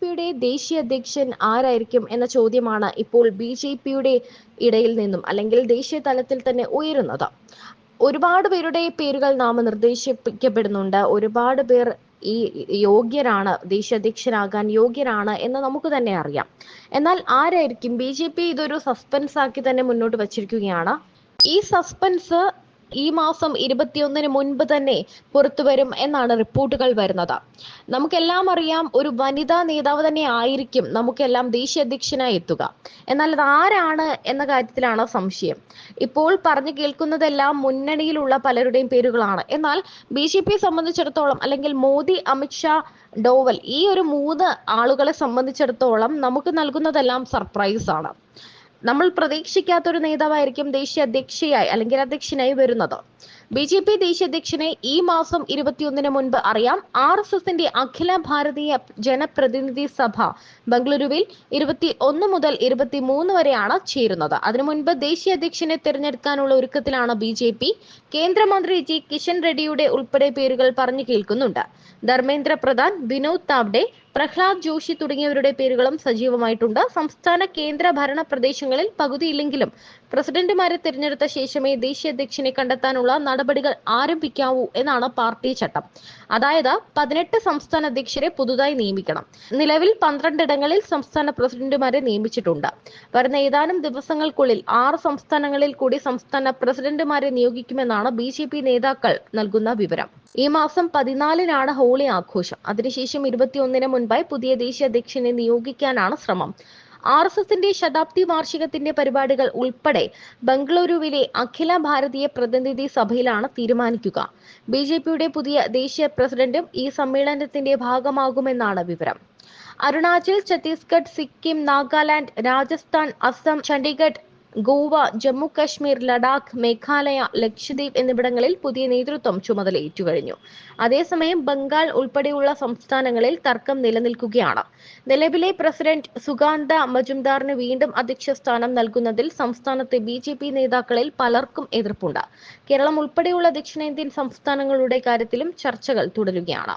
പിയുടെ ദേശീയ അധ്യക്ഷൻ ആരായിരിക്കും എന്ന ചോദ്യമാണ് ഇപ്പോൾ ബി ജെ പിയുടെ ഇടയിൽ നിന്നും അല്ലെങ്കിൽ ദേശീയ തലത്തിൽ തന്നെ ഉയരുന്നത്. ഒരുപാട് പേരുടെ പേരുകൾ നാമനിർദ്ദേശിക്കപ്പെടുന്നുണ്ട്. ഒരുപാട് പേർ ഈ യോഗ്യരാണ് ദേശീയ അധ്യക്ഷനാകാൻ യോഗ്യരാണ് എന്ന് നമുക്ക് തന്നെ അറിയാം. എന്നാൽ ആരായിരിക്കും ബി ജെ പി ഇതൊരു സസ്പെൻസ് ആക്കി തന്നെ മുന്നോട്ട് വച്ചിരിക്കുകയാണ്? ഈ സസ്പെൻസ് ഈ മാസം ഇരുപത്തിയൊന്നിന് മുൻപ് തന്നെ പുറത്തുവരും എന്നാണ് റിപ്പോർട്ടുകൾ വരുന്നത്. നമുക്കെല്ലാം അറിയാം ഒരു വനിതാ നേതാവ് തന്നെ ആയിരിക്കും നമുക്കെല്ലാം ദേശീയ അധ്യക്ഷനായി എത്തുക. എന്നാൽ അത് ആരാണ് എന്ന കാര്യത്തിലാണ് സംശയം. ഇപ്പോൾ പറഞ്ഞു കേൾക്കുന്നതെല്ലാം മുന്നണിയിലുള്ള പലരുടെയും പേരുകളാണ്. എന്നാൽ ബി ജെ പിയെ സംബന്ധിച്ചിടത്തോളം അല്ലെങ്കിൽ മോദി അമിത്ഷാ ഡോവൽ ഈ ഒരു മൂന്ന് ആളുകളെ സംബന്ധിച്ചിടത്തോളം നമുക്ക് നൽകുന്നതെല്ലാം സർപ്രൈസ് ആണ് നമ്മൾ പ്രതീക്ഷിക്കാത്തൊരു നേതാവായിരിക്കും ദേശീയ അധ്യക്ഷയായി അല്ലെങ്കിൽ അധ്യക്ഷനായി വരുന്നത്. ബി ജെ പി ദേശീയ അധ്യക്ഷനെ ഈ മാസം ഇരുപത്തിയൊന്നിന് മുൻപ് അറിയാം. ആർ എസ് എസിന്റെ അഖില ഭാരതീയ ജനപ്രതിനിധി സഭ ബംഗളൂരുവിൽ ഇരുപത്തി ഒന്ന് മുതൽ ഇരുപത്തി മൂന്ന് വരെയാണ് ചേരുന്നത്. അതിനു മുൻപ് ദേശീയ അധ്യക്ഷനെ തിരഞ്ഞെടുക്കാനുള്ള ഒരുക്കത്തിലാണ് ബി ജെ പി. കേന്ദ്രമന്ത്രി ജി കിഷൻ റെഡ്ഡിയുടെ ഉൾപ്പെടെ പേരുകൾ പറഞ്ഞു കേൾക്കുന്നുണ്ട്. ധർമ്മേന്ദ്ര പ്രധാൻ വിനോദ് താവ്ഡെ പ്രഹ്ലാദ് ജോഷി തുടങ്ങിയവരുടെ പേരുകളും സജീവമായിട്ടുണ്ട്. സംസ്ഥാന കേന്ദ്ര ഭരണ പ്രദേശങ്ങളിൽ പകുതിയില്ലെങ്കിലും പ്രസിഡന്റുമാരെ തിരഞ്ഞെടുത്ത ശേഷമേ ദേശീയ അധ്യക്ഷനെ കണ്ടെത്താനുള്ള നടപടികൾ ആരംഭിക്കാവൂ എന്നാണ് പാർട്ടി ചട്ടം. അതായത് പതിനെട്ട് സംസ്ഥാന അധ്യക്ഷരെ പുതുതായി നിയമിക്കണം. നിലവിൽ പന്ത്രണ്ടിടങ്ങളിൽ സംസ്ഥാന പ്രസിഡന്റുമാരെ നിയമിച്ചിട്ടുണ്ട്. വരുന്ന ഏതാനും ദിവസങ്ങൾക്കുള്ളിൽ ആറ് സംസ്ഥാനങ്ങളിൽ കൂടി സംസ്ഥാന പ്രസിഡന്റുമാരെ നിയോഗിക്കുമെന്നാണ് ബി നേതാക്കൾ നൽകുന്ന വിവരം. ഈ മാസം പതിനാലിനാണ് ഹോളി ആഘോഷം. അതിനുശേഷം ഇരുപത്തിയൊന്നിന് മുൻപായി പുതിയ ദേശീയ അധ്യക്ഷനെ നിയോഗിക്കാനാണ് ശ്രമം. ആർ എസ് എസിന്റെ ശതാബ്ദി വാർഷികത്തിന്റെ പരിപാടികൾ ഉൾപ്പെടെ ബംഗളൂരുവിലെ അഖില ഭാരതീയ പ്രതിനിധി സഭയിലാണ് തീരുമാനിക്കുക. ബി ജെ പിയുടെ പുതിയ ദേശീയ പ്രസിഡന്റും ഈ സമ്മേളനത്തിന്റെ ഭാഗമാകുമെന്നാണ് വിവരം. അരുണാചൽ ഛത്തീസ്ഗഡ് സിക്കിം നാഗാലാൻഡ് രാജസ്ഥാൻ അസം ചണ്ഡീഗഡ് ഗോവ ജമ്മു കാശ്മീർ ലഡാക്ക് മേഘാലയ ലക്ഷദ്വീപ് എന്നിവിടങ്ങളിൽ പുതിയ നേതൃത്വം ചുമതലയേറ്റു കഴിഞ്ഞു അതേസമയം ബംഗാൾ ഉൾപ്പെടെയുള്ള സംസ്ഥാനങ്ങളിൽ തർക്കം നിലനിൽക്കുകയാണ്. നിലവിലെ പ്രസിഡന്റ് സുഗാന്ത മജുംദാറിന് വീണ്ടും അധ്യക്ഷ സ്ഥാനം നൽകുന്നതിൽ സംസ്ഥാനത്തെ ബി ജെ പി നേതാക്കളിൽ പലർക്കും എതിർപ്പുണ്ട്. കേരളം ഉൾപ്പെടെയുള്ള ദക്ഷിണേന്ത്യൻ സംസ്ഥാനങ്ങളുടെ കാര്യത്തിലും ചർച്ചകൾ തുടരുകയാണ്.